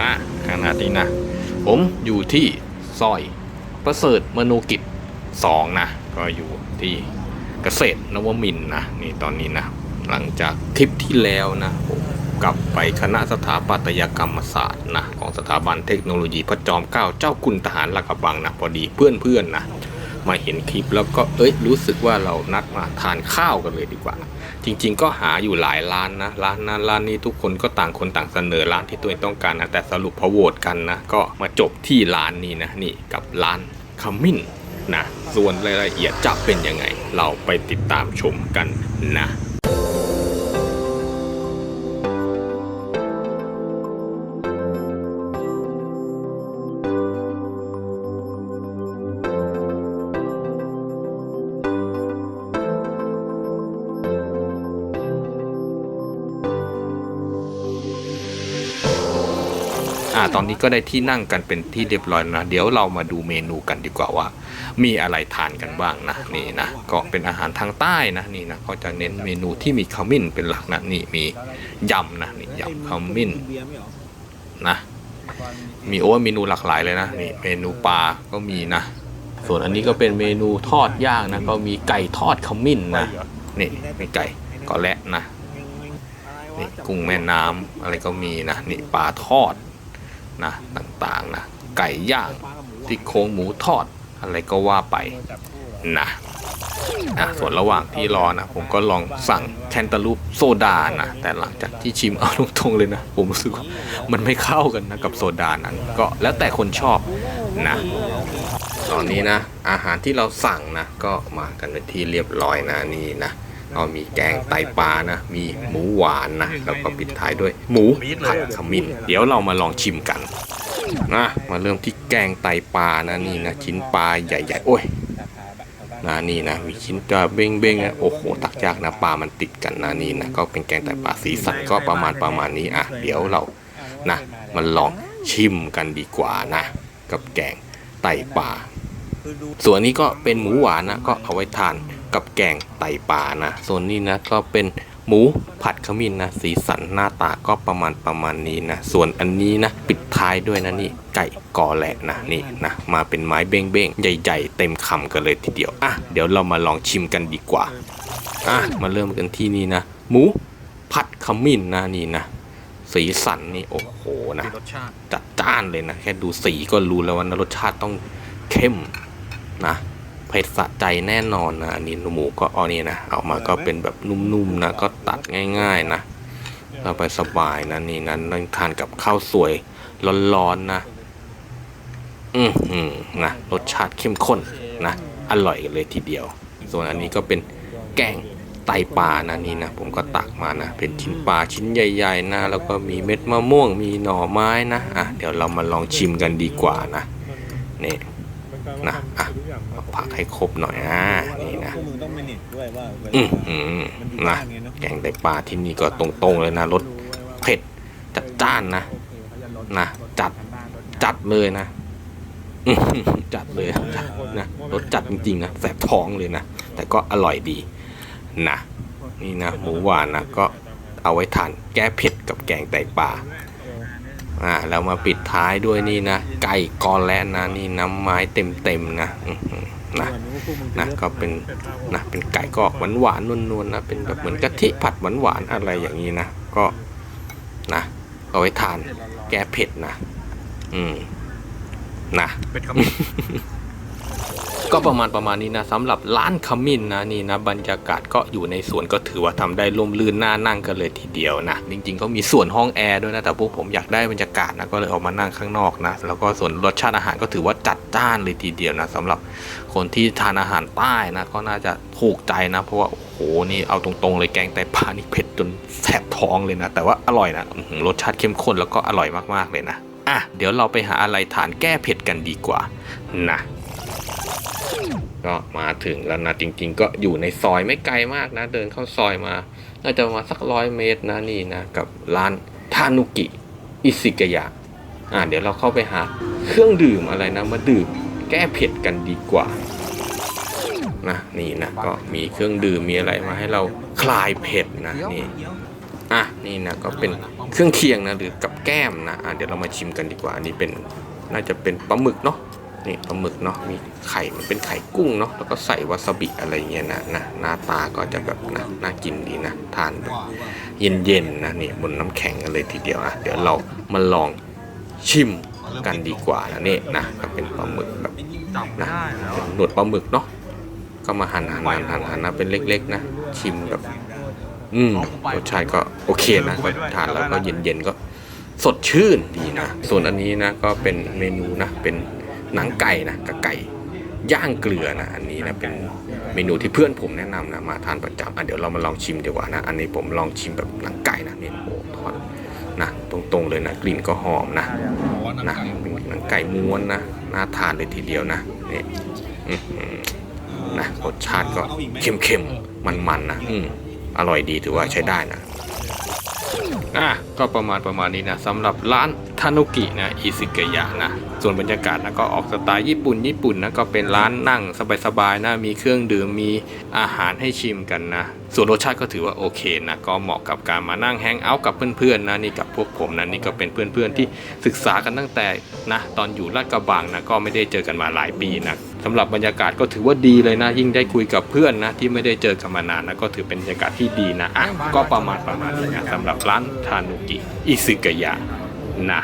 อะขณะนี้นะ ผมอยู่ที่ซอยประเสริฐมโนกิจสองนะ ก็อยู่ที่เกษตรนวมินทร์นะนี่ตอนนี้นะ หลังจากคลิปที่แล้วนะผมกลับไปคณะสถาปัตยกรรมศาสตร์นะของสถาบันเทคโนโลยีพระจอมเกล้าเจ้าคุณทหารลาดกระบังนะพอดีเพื่อนๆนะ มาเห็นคลิปแล้วก็เอ้ยรู้สึกว่าเรานัดมาทานข้าวกันเลยดีกว่า จริง ๆ ก็หาอยู่หลายร้านนะร้านนั้นร้านนี้ทุกคนก็ต่างคนต่างเสนอร้านที่ตัวเองต้องการนะแต่สรุปพอโหวตกันนะก็มาจบที่ร้านนี้นะนี่กับร้านขมิ้นนะส่วนรายละเอียดจะเป็นยังไง เราไปติดตามชมกันนะ ตอนนี้ก็ได้ที่นั่งกันเป็นที่เรียบร้อยนะ เดี๋ยวเรามาดูเมนูกันดีกว่าว่า มีอะไรทานกันบ้างนะนี่นะก็เป็นอาหารทางใต้นะนี่นะก็จะเน้นเมนูที่มีขมิ้นเป็นหลักนะนี่มียำนะนี่ยำขมิ้นนะมีโอ้เมนูหลากหลายเลยนะนี่เมนูปลาก็มีนะ ส่วนอันนี้ก็เป็นเมนูทอดย่างนะก็มีไก่ทอดขมิ้นนะนี่มีไก่ก็และนะนี่กุ้งแม่น้ำอะไรก็มีนะนี่ปลาทอด นะต่างๆนะไก่ย่างที่โครงหมูทอดอะไรก็ว่าไปนะนะส่วนระหว่างที่รอนะผมก็ลองสั่งแคนตาลูปโซดานะแต่หลังจากที่ชิมเอาตรงๆเลยนะ ผมรู้สึกว่ามันไม่เข้ากันนะกับโซดานั้น ก็แล้วแต่คนชอบนะตอนนี้นะ อาหารที่เราสั่งนะ ก็มากันเป็นที่เรียบร้อยนะนี่นะ ก็มีแกงไตปลานะ มีหมูหวานนะ แล้วก็ปิดท้ายด้วย หมูผัดขมิ้น เดี๋ยวเรามาลองชิมกันนะมาเริ่มที่แกงไตปลานะนี่นะชิ้นปลาใหญ่ ๆ โอ้ยนะนี่นะมีชิ้นปลาเบ้งนะโอ้โหตักยากนะปลามันติดกันนะนี่นะก็เป็นแกงไตปลาสีสันก็ประมาณประมาณนี้อะเดี๋ยวเรานะมาลองชิมกันดีกว่านะ กับแกงไตปลาส่วนนี้ก็เป็นหมูหวานนะก็เอาไว้ทาน กับแกงไตปลานะ ส่วนนี้นะก็เป็นหมูผัดขมิ้นนะ สีสันหน้าตาก็ประมาณประมาณนี้นะ ส่วนอันนี้นะ ปิดท้ายด้วยนะนี่ไก่กอแหละนะนี่นะ มาเป็นไม้เบ้งๆใหญ่ ๆ เต็มคำกันเลยทีเดียวอะเดี๋ยวเรามาลองชิมกันดีกว่าอะมาเริ่มกันที่นี่นะ หมูผัดขมิ้นนะนี่นะ สีสันนี่โอ้โหนะรสชาติจัดจ้านเลยนะ แค่ดูสีก็รู้แล้วว่านะรสชาติต้องเข้มนะ เผ็ดสะใจแน่นอนนะอันนี้หมูก็เอ๋อนี่นะเอามาก็เป็นแบบนุ่มๆนะก็ตัดง่ายๆนะเราไปสบายนะนี่นั้นนั่งทานกับข้าวสวยร้อนๆนะอือหือนะรสชาติเข้มข้นนะอร่อยกันเลยทีเดียว ส่วนอันนี้ก็เป็นแกงไตปลานะนี่นะผมก็ตักมานะเป็นชิ้นปลาชิ้นใหญ่ ๆ นะ แล้วก็มีเม็ดมะม่วงมีหน่อไม้นะอะเดี๋ยวเรามาลองชิมกันดีกว่านะนี่ นะอะผักให้ครบหน่อยอะนี่นะพวกมึงต้องไม่เน็ตด้วยว่าเวลาอือหือมันะบ้านไงแกงไตปลาที่นี่ก็ตรงๆเลยนะรสเผ็ดจัดจ้านนะนะจัดจัดเลยนะอือหือจัดเลยนะรสจัดจริงๆนะแสบท้องเลยนะ แต่ก็อร่อยดีนะนี่นะหมูหวานนะก็เอาไว้ทานแก้เผ็ดกับแกงไตปลา อ่าแล้วมาปิดท้ายด้วยนี่นะ ไก่กอและนะนี่น้ำไม้เต็มเต็มนะนะนะก็เป็นนะเป็นไก่ก็หวานหวานๆนวลๆนะเป็นแบบเหมือนกะทิผัดหวานหวานอะไรอย่างนี้นะก็นะเอาไว้ทานแก้เผ็ดนะ อืมนะเป็นคำ ก็ประมาณประมาณนี้นะสำหรับร้านขมิ้นนะนี่นะบรรยากาศก็อยู่ในสวนก็ถือว่าทำได้ร่มรื่นน่านั่งกันเลยทีเดียวนะจริงๆเขามีส่วนห้องแอร์ด้วยนะแต่พวกผมอยากได้บรรยากาศนะก็เลยออกมานั่งข้างนอกนะแล้วก็ส่วนรสชาติอาหารก็ถือว่าจัดจ้านเลยทีเดียวนะสำหรับคนที่ทานอาหารใต้นะก็น่าจะถูกใจนะ เพราะว่าโอ้โหนี่เอาตรงๆ เลยแกงไตปลานี่เผ็ดจนแสบท้องเลยนะ แต่ว่าอร่อยนะรสชาติเข้มข้นแล้วก็อร่อยมากๆเลยนะอะเดี๋ยวเราไปหาอะไรทานแก้เผ็ดกันดีกว่านะ ก็มาถึงแล้วนะจริง ๆ ก็อยู่ในซอยไม่ไกลมากนะ เดินเข้าซอยมา น่าจะมาสักร้อยเมตรนะนี่นะ กับร้านทานุกิอิซิกยะอ่าเดี๋ยวเราเข้าไปหาเครื่องดื่มอะไรนะ มาดื่มแก้เผ็ดกันดีกว่านะนี่นะก็มีเครื่องดื่มมีอะไรมาให้เราคลายเผ็ดนะนี่อะนี่นะก็เป็นเครื่องเคียงนะหรือกับแก้มนะอะเดี๋ยวเรามาชิมกันดีกว่าอันนี้เป็นน่าจะเป็นปลาหมึกเนาะ นี่ปลาหมึกเนาะมีไข่มันเป็นไข่กุ้งเนาะแล้วก็ใส่วาซาบิอะไรเงี้ยนะนะหน้าตาก็จะแบบนะน่ากินดีนะทานแบบเย็นๆนะนี่บนน้ำแข็งกันเลยทีเดียวอะเดี๋ยวเรามาลองชิมกันดีกว่านะนี่นะก็เป็นปลาหมึกแบบนะหนวดปลาหมึกเนาะก็มาหั่นหั่นหั่นหั่นหั่นนะเป็นเล็กๆนะชิมแบบอืมรสชาติก็โอเคนะทานแล้วก็เย็นๆก็สดชื่นดีนะ ส่วนอันนี้นะก็เป็นเมนูนะเป็น หนังไก่นะกับไก่ย่างเกลือนะอันนี้นะเป็นเมนูที่เพื่อนผมแนะนำนะมาทานประจำอะเดี๋ยวเรามาลองชิมดีกว่านะ อันนี้ผมลองชิมแบบหนังไก่นะนี่โอ้ทอดนะตรงๆเลยนะกลิ่นก็หอมนะนะเป็นหนังไก่ม้วนนะน่าทานเลยทีเดียวนะนี่นะรสชาติก็เค็มๆมันๆนะอืมอร่อยดีถือว่าใช้ได้นะอะก็ประมาณประมาณนี้นะสำหรับร้าน ทานุกินะอิซิเกยะนะส่วนบรรยากาศนะก็ออกสไตล์ญี่ปุ่นญี่ปุ่นนะก็เป็นร้านนั่งสบายๆนะมีเครื่องดื่มมีอาหารให้ชิมกันนะ ส่วนรสชาติก็ถือว่าโอเคนะก็เหมาะกับการมานั่งแฮงเอาท์กับเพื่อนๆนะนี่กับพวกผมนะนี่ก็เป็นเพื่อนๆที่ศึกษากันตั้งแต่นะตอนอยู่ลาดกระบังนะก็ไม่ได้เจอกันมาหลายปีนะสำหรับบรรยากาศก็ถือว่าดีเลยนะ ยิ่งได้คุยกับเพื่อนนะที่ไม่ได้เจอกันมานานนะก็ถือเป็นบรรยากาศที่ดีนะอะก็ประมาณประมาณนี้นะสำหรับร้านทานุกิอิซึกยะ นะ